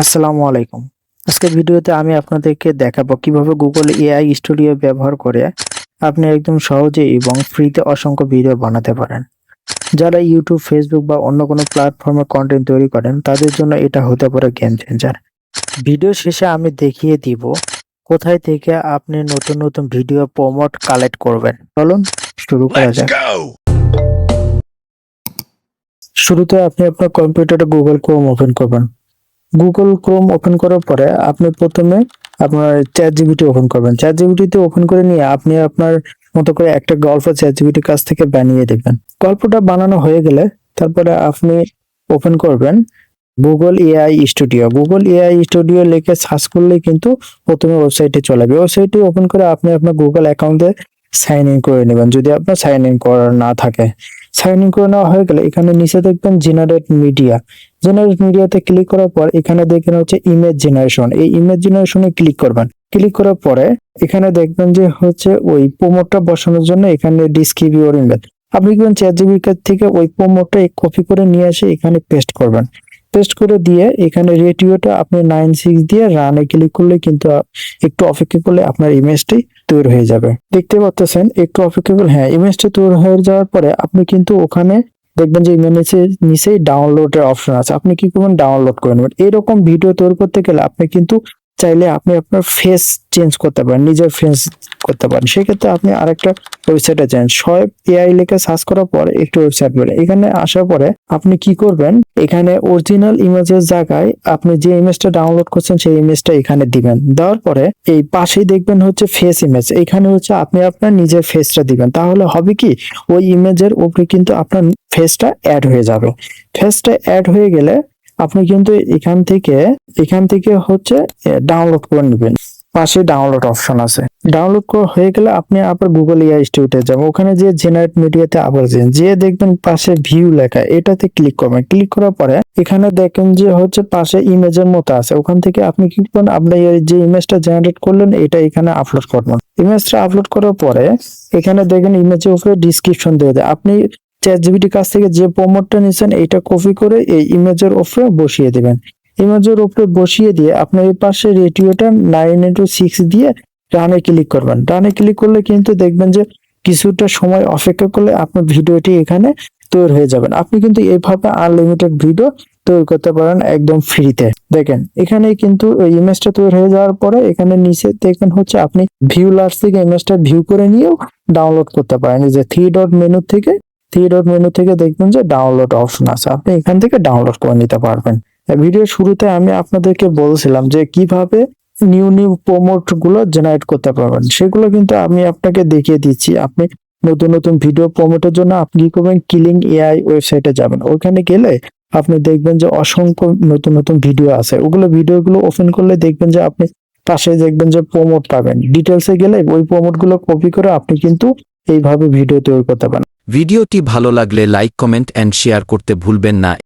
আসসালামু আলাইকুম। আজকে ভিডিওতে আমি আপনাদেরকে দেখাবো কীভাবে গুগল এআই স্টুডিও ব্যবহার করে আপনি একদম সহজে এবং ফ্রিতে অসংখ্য ভিডিও বানাতে পারেন। যারা ইউটিউব ফেসবুক বা অন্য কোনো প্ল্যাটফর্মে কন্টেন্ট তৈরি করেন তাদের জন্য এটা হতে পারে গেম চেঞ্জার ভিডিও শেষে আমি দেখিয়ে দিব কোথায় থেকে আপনি নতুন নতুন ভিডিও প্রমোট কালেক্ট করবেন। চলুন শুরু করা যাক। শুরুতে আপনি আপনার কম্পিউটারে গুগল ক্রোম ওপেন করবেন। গুগল ক্রোম ওপেন করার পরে আপনি প্রথমে আপনার চ্যাট জিবিটি ওপেন করবেন। চ্যাট জিবিটিতে ওপেন করে নিয়ে আপনি আপনার মতো করে একটা গল্প চ্যাট জিবিটির কাছ থেকে বানিয়ে দেবেন গল্পটা বানানো হয়ে গেলে তারপরে আপনি ওপেন করবেন Google AI Studio Google AI Studio লিখে সার্চ করলে কিন্তু প্রথমে ওয়েবসাইটে চলে যাবে ওয়েবসাইটটি ওপেন করে আপনি আপনার গুগল অ্যাকাউন্টে সাইন ইন করে নেবেন। যদি আপনার সাইন ইন করা না থাকে। সাইন ইন করে নেওয়া হয়ে গেলে এখানে নিচে দেখবেন জেনারেট মিডিয়া জেনারেট মিডিয়াতে ক্লিক করার পর এখানে দেখবেন হচ্ছে ইমেজ জেনারেশন এই ইমেজ জেনারেশনে ক্লিক করবেন। ক্লিক করার পরে এখানে দেখবেন যে হচ্ছে ওই প্রোমোটটা বসানোর জন্য এখানে ডিসক্রিবিউর ইমেজ আপনি কি চ্যাট জিবির থেকে ওই প্রোমোটটা কপি করে নিয়ে এসে এখানে পেস্ট করবেন। পেস্ট করে দিয়ে এখানে রেটিওটা আপনি নাইন সিক্স দিয়ে রানে ক্লিক করলে কিন্তু একটু অপেক্ষা করলে আপনার ইমেজটি তৈরি হয়ে যাবে। দেখতে পাচ্ছেন একটু অপেক্ষা করলে হ্যাঁ ইমেজটি তৈরি হয়ে যাওয়ার পরে আপনি কিন্তু ওখানে দেখবেন যে ইমেজের নিচে নিচেই ডাউনলোডের অপশন আছে। আপনি কি করবেন? ডাউনলোড করে নেবেন। এরকম ভিডিও তৈরি করতে গেলে আপনি কিন্তু চাইলে আপনি আপনার ফেস চেঞ্জ করতে পারেন, নিজের ফেস করতে পারেন। সেক্ষেত্রে আপনি আরেকটা ওয়েবসাইটে যান। সব এআই লিখে সার্চ করার পরে একটু ওয়েবসাইট বেরোয়। এখানে আসার পরে আপনি কি করবেন? এখানে অরিজিনাল ইমেজের জায়গায় আপনি যে ইমেজটা ডাউনলোড করছেন, সেই ইমেজটা এখানে দিবেন। দেওয়ার পরে এই পাশেই দেখবেন হচ্ছে ফেস ইমেজ এখানে হচ্ছে আপনি আপনার নিজের ফেসটা দিবেন। তাহলে হবে কি? ওই ইমেজের উপরে কিন্তু আপনার ফেসটা অ্যাড হয়ে যাবে। ফেসটা অ্যাড হয়ে গেলে আপনি কিন্তু এখান থেকে এখান থেকে হচ্ছে ডাউনলোড করে নেবেন। পাশে ডাউনলোড অপশন আছে। ডাউনলোড হয়ে গেলে আপনি আবার গুগল এআই স্টুডিওতে যাবেন। ওখানে যে জেনারেট মিডিয়াতে আবার যান যে দেখবেন পাশে ভিউ লেখা, এটাতে ক্লিক করবেন। ক্লিক করার পরে এখানে দেখেন যে হচ্ছে পাশে ইমেজের মতো আছে। ওখান থেকে আপনি কি করবেন? আপনি যে ইমেজটা জেনারেট করলেন, এটা এখানে আপলোড করবেন। ইমেজটা আপলোড করার পরে এখানে দেখেন ইমেজের উপরে ডিসক্রিপশন দিয়ে দেয় আপনি চ্যাট জিবিটি কাছ থেকে যে প্রমোটটা নিয়েছেন, এইটা কপি করে এই ইমেজের ওপরে বসিয়ে দিবেন। ইমেজের ওপরে বসিয়ে দিয়ে আপনার এই পাশে রেটিওটা নাইন ইন্টু সিক্স দিয়ে রানে ক্লিক করবেন। রানে ক্লিক করলে কিন্তু দেখবেন যে কিছুটা সময় অপেক্ষা করলে আপনার ভিডিওটি এখানে তৈরি হয়ে যাবেন আপনি কিন্তু এইভাবে আনলিমিটেড ভিডিও তৈরি করতে পারেন একদম ফ্রিতে দেখেন, এখানে কিন্তু ইমেজটা তৈরি হয়ে যাওয়ার পরে এখানে নিচে দেখেন হচ্ছে আপনি ভিউ লার্জ থেকে ইমেজটা ভিউ করে নিয়েও ডাউনলোড করতে পারেন। যে থ্রি ডট মেনু থেকে থ্রি ডট মেনু থেকে দেখবেন যে ডাউনলোড অপশন আছে। আপনি এখান থেকে ডাউনলোড করে নিতে পারবেন। ভিডিও শুরুতে আমি আপনাদেরকে বলছিলাম যে কীভাবে নিউ নিউ প্রমোটগুলো জেনারেট করতে পারবেন। সেগুলো কিন্তু আমি আপনাকে দেখিয়ে দিচ্ছি। আপনি নতুন নতুন ভিডিও প্রমোটের জন্য আপনি কি করবেন? কিলিং এআই ওয়েবসাইটে যাবেন। ওখানে গেলে আপনি দেখবেন যে অসংখ্য নতুন নতুন ভিডিও আছে। ওগুলো ভিডিওগুলো ওপেন করলে দেখবেন যে আপনি পাশে দেখবেন যে প্রমোট পাবেন। ডিটেলসে গেলে ওই প্রমোটগুলো কপি করে আপনি কিন্তু এইভাবে ভিডিও তৈরি করতে পারেন ভিডিওটি ভালো লাগলে লাইক কমেন্ট অ্যান্ড শেয়ার করতে ভুলবেন না।